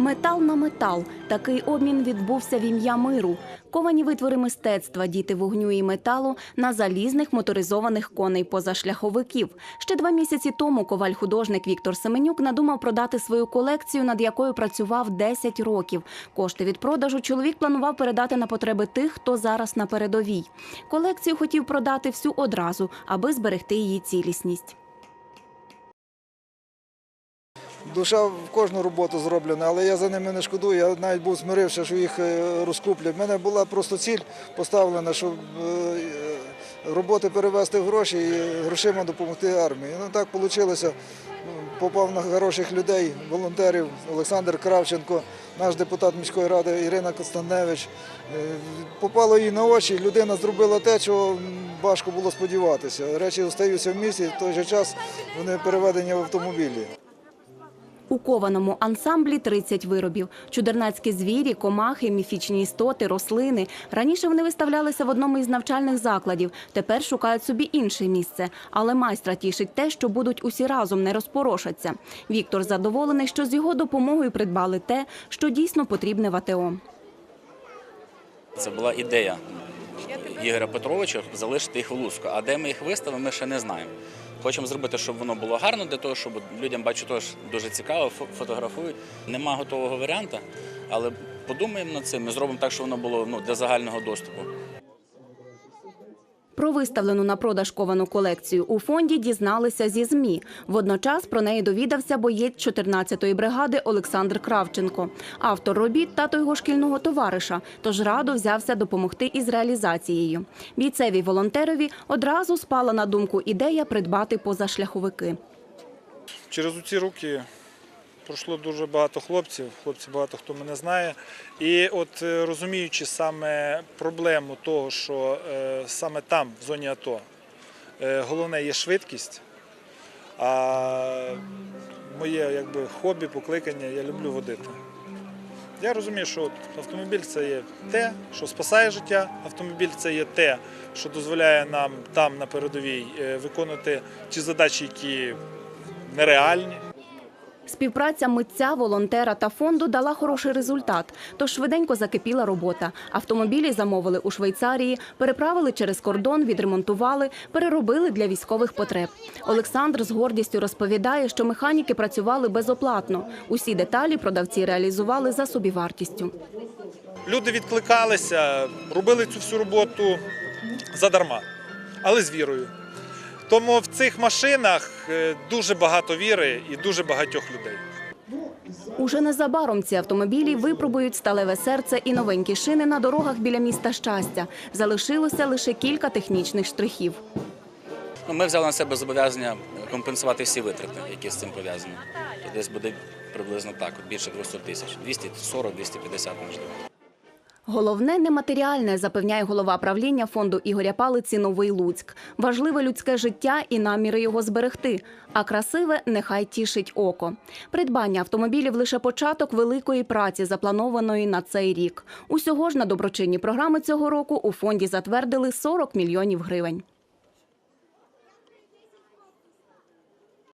Метал на метал. Такий обмін відбувся в ім'я миру. Ковані витвори мистецтва, діти вогню і металу на залізних моторизованих коней позашляховиків. Ще два місяці тому коваль-художник Віктор Семенюк надумав продати свою колекцію, над якою працював 10 років. Кошти від продажу чоловік планував передати на потреби тих, хто зараз на передовій. Колекцію хотів продати всю одразу, аби зберегти її цілісність. Душа в кожну роботу зроблена, але я за ними не шкодую. Я навіть був змирився, що їх е, розкуплять. У мене була просто ціль поставлена, щоб е, роботи перевести в гроші і грошима допомогти армії. Ну так вийшло. Попав на хороших людей, волонтерів Олександр Кравченко, наш депутат міської ради Ірина Костаневич. Е, Попало їй на очі, людина зробила те, чого важко було сподіватися. Речі остаються в місті, в той же час вони переведені в автомобілі. У кованому ансамблі 30 виробів. Чудернацькі звірі, комахи, міфічні істоти, рослини. Раніше вони виставлялися в одному із навчальних закладів. Тепер шукають собі інше місце. Але майстра тішить те, що будуть усі разом, не розпорошаться. Віктор задоволений, що з його допомогою придбали те, що дійсно потрібне в АТО. Це була ідея Ігоря Петровича залишити їх в Луцьку. А де ми їх виставимо, ми ще не знаємо. Хочемо зробити, щоб воно було гарно, для того, щоб людям бачу, теж дуже цікаво, фо- фотографують. Нема готового варіанта, але подумаємо над цим і зробимо так, щоб воно було ну, для загального доступу. Про виставлену на продаж ковану колекцію у фонді дізналися зі ЗМІ. Водночас про неї довідався боєць 14-ї бригади Олександр Кравченко, автор робіт тато його шкільного товариша. Тож радо взявся допомогти із реалізацією. Бійцеві волонтерові одразу спала на думку ідея придбати позашляховики. Через ці роки пройшло дуже багато хлопців, хлопці багато хто мене знає. І от е, розуміючи саме проблему того, що е, саме там, в зоні АТО, е, головне є швидкість, а моє якби, хобі, покликання, я люблю водити. Я розумію, що от автомобіль це є те, що спасає життя. Автомобіль це є те, що дозволяє нам там на передовій виконувати ті задачі, які нереальні. Співпраця митця, волонтера та фонду дала хороший результат. Тож швиденько закипіла робота. Автомобілі замовили у Швейцарії, переправили через кордон, відремонтували, переробили для військових потреб. Олександр з гордістю розповідає, що механіки працювали безоплатно. Усі деталі продавці реалізували за собівартістю. Люди відкликалися, робили цю всю роботу задарма, але з вірою. Тому в цих машинах е, дуже багато віри і дуже багатьох людей. Уже незабаром ці автомобілі випробують сталеве серце і новенькі шини на дорогах біля міста щастя. Залишилося лише кілька технічних штрихів. Ну, Ми взяли на себе зобов'язання компенсувати всі витрати, які з цим пов'язані. Десь буде приблизно так, більше 200 тисяч, 240-250 можливо. Головне нематеріальне, запевняє голова правління фонду Ігоря Палиці Новий Луцьк. Важливе людське життя і наміри його зберегти. А красиве нехай тішить око. Придбання автомобілів лише початок великої праці, запланованої на цей рік. Усього ж на доброчинні програми цього року у фонді затвердили 40 мільйонів гривень.